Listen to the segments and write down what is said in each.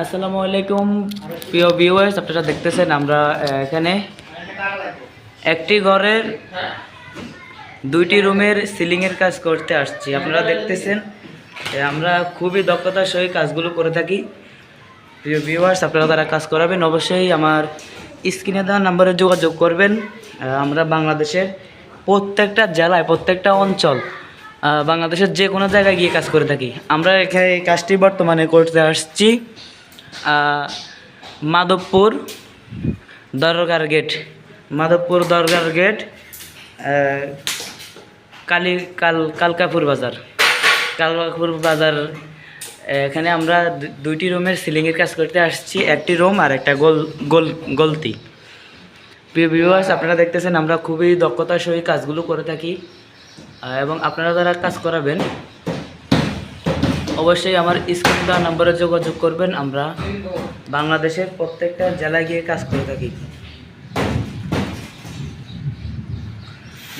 আসসালামু আলাইকুম। প্রিয় ভিউয়ার্স আপনারা দেখতেছেন আমরা এখানে একটি ঘরের দুইটি রুমের সিলিংয়ের কাজ করতে আসছি। আপনারা দেখতেছেন আমরা খুবই দক্ষতার সহিত কাজগুলো করে থাকি। প্রিয় ভিউয়ার্স আপনারা তারা কাজ করাবেন, অবশ্যই আমার স্ক্রিনে দেওয়া নাম্বারে যোগাযোগ করবেন। আমরা বাংলাদেশের প্রত্যেকটা জেলায়, প্রত্যেকটা অঞ্চল বাংলাদেশের যে কোনো জায়গায় গিয়ে কাজ করে থাকি। আমরা এখানে এই কাজটি বর্তমানে করতে আসছি। মাধবপুর দরগার গেট। মাধবপুর দরগার গেট কালী, কাল, কালকাপুর বাজার। কালকাপুর বাজার এখানে আমরা দুইটি রুমের সিলিংয়ের কাজ করতে আসছি। একটি রুম আর একটা গোল গোল, গলতি। প্রিয় ভিউয়ার্স আপনারা দেখতেছেন আমরা খুবই দক্ষতার সহিত কাজগুলো করে থাকি। এবং আপনারা যারা কাজ করাবেন অবশ্যই আমার স্ক্রিন দেওয়া নম্বরে যোগাযোগ করবেন আমরা বাংলাদেশের প্রত্যেকটা জেলায় গিয়ে কাজ করে থাকি।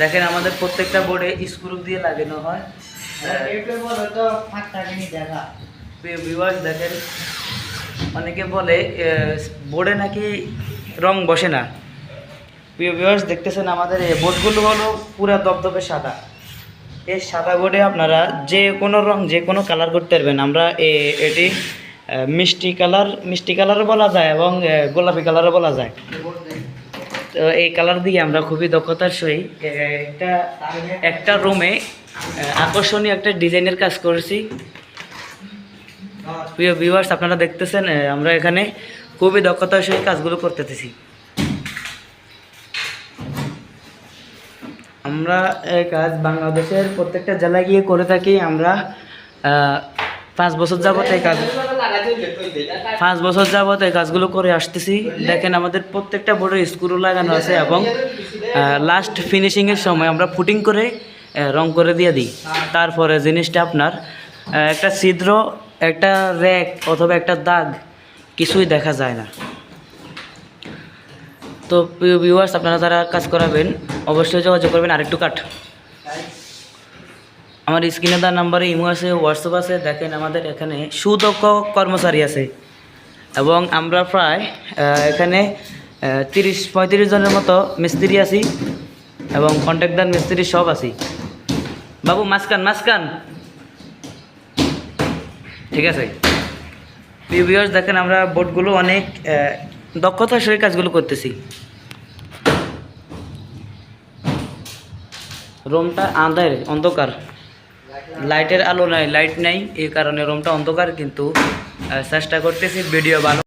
দেখেন আমাদের প্রত্যেকটা বোর্ডে স্ক্রু দিয়ে লাগানো হয়। ভিউয়ার্স দেখেন অনেকে বলে বোর্ডে নাকি রং বসে না। প্রিয় ভিউয়ার্স দেখতেছেন আমাদের এই বোর্ডগুলো হলো পুরা দপদপে সাদা। এই সাদা বোর্ডে আপনারা যে কোনো রং, যে কোনো কালার করতে পারবেন। আমরা এটি মিষ্টি কালার মিষ্টি কালারও বলা যায় এবং গোলাপি কালারও বলা যায়। তো এই কালার দিয়ে আমরা খুবই দক্ষতার সহিত একটা একটা রুমে আকর্ষণীয় একটা ডিজাইনের কাজ করেছি। প্রিয় ভিউয়ার্স আপনারা দেখতেছেন আমরা এখানে খুবই দক্ষতার সহিত কাজগুলো করতেছি। আমরা এই কাজ বাংলাদেশের প্রত্যেকটা জেলায় গিয়ে করে থাকি। আমরা পাঁচ বছর যাবত এই কাজ পাঁচ বছর যাবত এই কাজগুলো করে আসতেছি। দেখেন আমাদের প্রত্যেকটা বোর্ডে স্ক্রু লাগানো আছে এবং লাস্ট ফিনিশিংয়ের সময় আমরা ফুটিং করে রং করে দিয়ে দিই। তারপরে জিনিসটা আপনার একটা ছিদ্র, একটা র্যাক অথবা একটা দাগ, কিছুই দেখা যায় না। তো ভিউয়ার্স আপনারা যারা কাজ করাবেন অবশ্যই যোগাযোগ করবেন আরেকটু কাট। আমার স্ক্রিনে দেওয়ার নাম্বারে ইমো আছে হোয়াটসঅ্যাপ আছে দেখেন আমাদের এখানে সুদক্ষ কর্মচারী আছে। এবং আমরা প্রায় এখানে তিরিশ পঁয়ত্রিশ জনের মতো মিস্ত্রি আছি এবং কন্ট্রাক্টর মিস্ত্রি সব আছি। বাবু মাসকান মাসকান ঠিক আছে? প্রিয় দেখেন আমরা বোর্ডগুলো অনেক আহ, দক্ষতার সহিত কাজগুলো করতেছি। রুমটা আঁধার অন্ধকার। লাইটের আলো নাই, লাইট নাই, এই কারণে রুমটা অন্ধকার, কিন্তু চেষ্টা করতেছি, ভিডিও ভালো